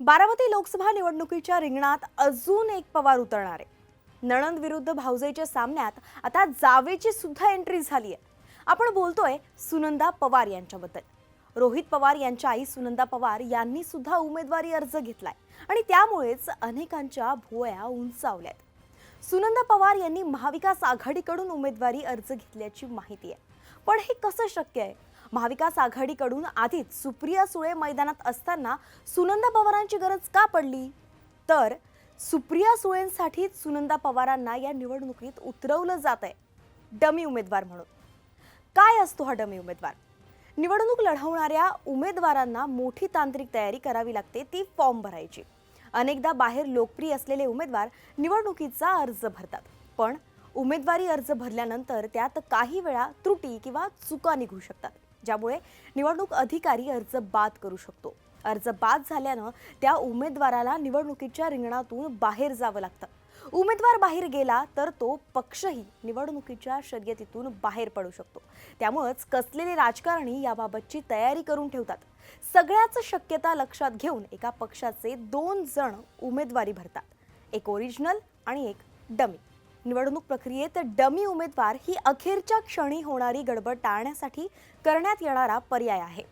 बारामती लोकसभा निवडणुकीच्या रिंगणात अजून एक पवार उतरणार आहे. नणंद विरुद्ध भाऊजेच्या सामन्यात आता जावेची सुद्धा एंट्री झाली आहे. आपण बोलतोय सुनंदा पवार यांच्याबद्दल. रोहित पवार यांच्या आई सुनंदा पवार यांनी सुद्धा उमेदवारी अर्ज घेतलाय आणि त्यामुळेच अनेकांच्या भुवया उंचावल्यात. सुनंदा पवार यांनी महाविकास आघाडीकडून उमेदवारी अर्ज घेतल्याची माहिती आहे. पण हे कसं शक्य आहे? महाविकास आघाडीकडून आधीच सुप्रिया सुळे मैदानात असताना सुनंदा पवारांची गरज का पडली? तर सुप्रिया सुळेंसाठीच सुनंदा पवारांना या निवडणुकीत उतरवलं जात आहे डमी उमेदवार म्हणून. काय असतो हा डमी उमेदवार? निवडणूक लढवणाऱ्या उमेदवारांना मोठी तांत्रिक तयारी करावी लागते ती फॉर्म भरायची. अनेकदा बाहेर लोकप्रिय असलेले उमेदवार निवडणुकीचा अर्ज भरतात. पण उमेदवारी अर्ज भरल्यानंतर त्यात काही वेळा त्रुटी किंवा चुका निघू शकतात. ज्यामुळे निवडणूक अधिकारी अर्ज बाद करू शकतो. अर्ज बाद झाल्यानं त्या उमेदवाराला निवडणुकीच्या रिंगणातून बाहेर जावं लागतं. उमेदवार बाहेर गेला तर तो पक्षही निवडणुकीच्या शर्यतीतून बाहेर पडू शकतो. त्यामुळंच कसलेले राजकारणी याबाबतची तयारी करून ठेवतात. सगळ्याच शक्यता लक्षात घेऊन एका पक्षाचे दोन जण उमेदवारी भरतात. एक ओरिजिनल आणि एक डमी निवडणूक प्रक्रियेत डमी उमेदवार ही अखेरच्या क्षणी होणारी गडबड टाळण्यासाठी करण्यात येणारा पर्याय आहे.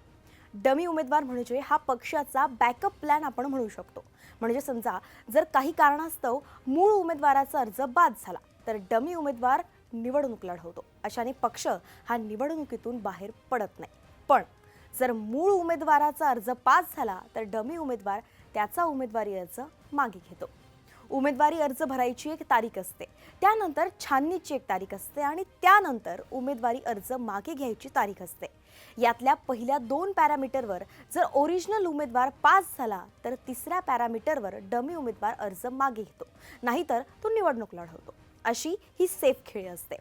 डमी उमेदवार म्हणजे हा पक्षाचा बॅकअप प्लॅन आपण म्हणू शकतो. म्हणजे समजा जर काही कारणास्तव मूळ उमेदवाराचा अर्ज बाद झाला तर डमी उमेदवार निवडणूक लढवतो अशाने पक्ष हा निवडणुकीतून बाहेर पडत नाही. पण जर मूळ उमेदवाराचा अर्ज पास झाला तर डमी उमेदवार त्याचा उमेदवारी अर्ज मागे घेतो. उमेदवारी अर्ज भरायची एक तारीख असते. त्यानंतर छाननीची एक तारीख असते आणि त्यानंतर उमेदवारी अर्ज मागे घ्यायची तारीख असते. यातल्या पहिल्या दोन पॅरामीटरवर जर ओरिजिनल उमेदवार पास झाला तर तिसऱ्या पॅरामीटरवर डमी उमेदवार अर्ज मागे घेतो. नाहीतर तो निवडणूक लढवतो. अशी ही सेफ खेळी असते.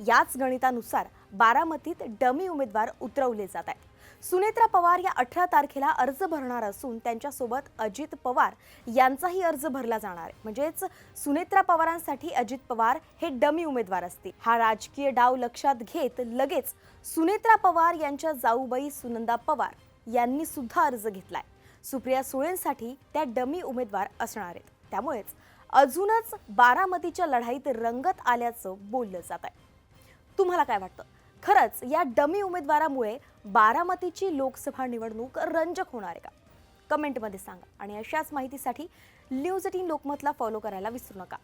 याच गणितानुसार बारामतीत डमी उमेदवार उतरवले जात आहेत. सुनेत्रा पवार या अठरा तारखेला अर्ज भरणार असून त्यांच्यासोबत अजित पवार यांचाही अर्ज भरला जाणार आहे. म्हणजेच सुनेत्रा पवारांसाठी अजित पवार हे डमी उमेदवार असतील. हा राजकीय डाव लक्षात घेत लगेच सुनेत्रा पवार यांच्या जाऊबाई सुनंदा पवार यांनी सुद्धा अर्ज घेतलाय. सुप्रिया सुळेंसाठी त्या डमी उमेदवार असणार आहेत. त्यामुळेच अजूनच बारामतीच्या लढाईत रंगत आल्याचं बोललं जात आहे. तुम्हाला काय वाटतं? खरंच या डमी उमेदवारामुळे बारामतीची लोकसभा निवडणूक रंजक होणार आहे का? कमेंटमध्ये सांगा आणि अशाच माहितीसाठी न्यूज एटीन लोकमतला फॉलो करायला विसरू नका.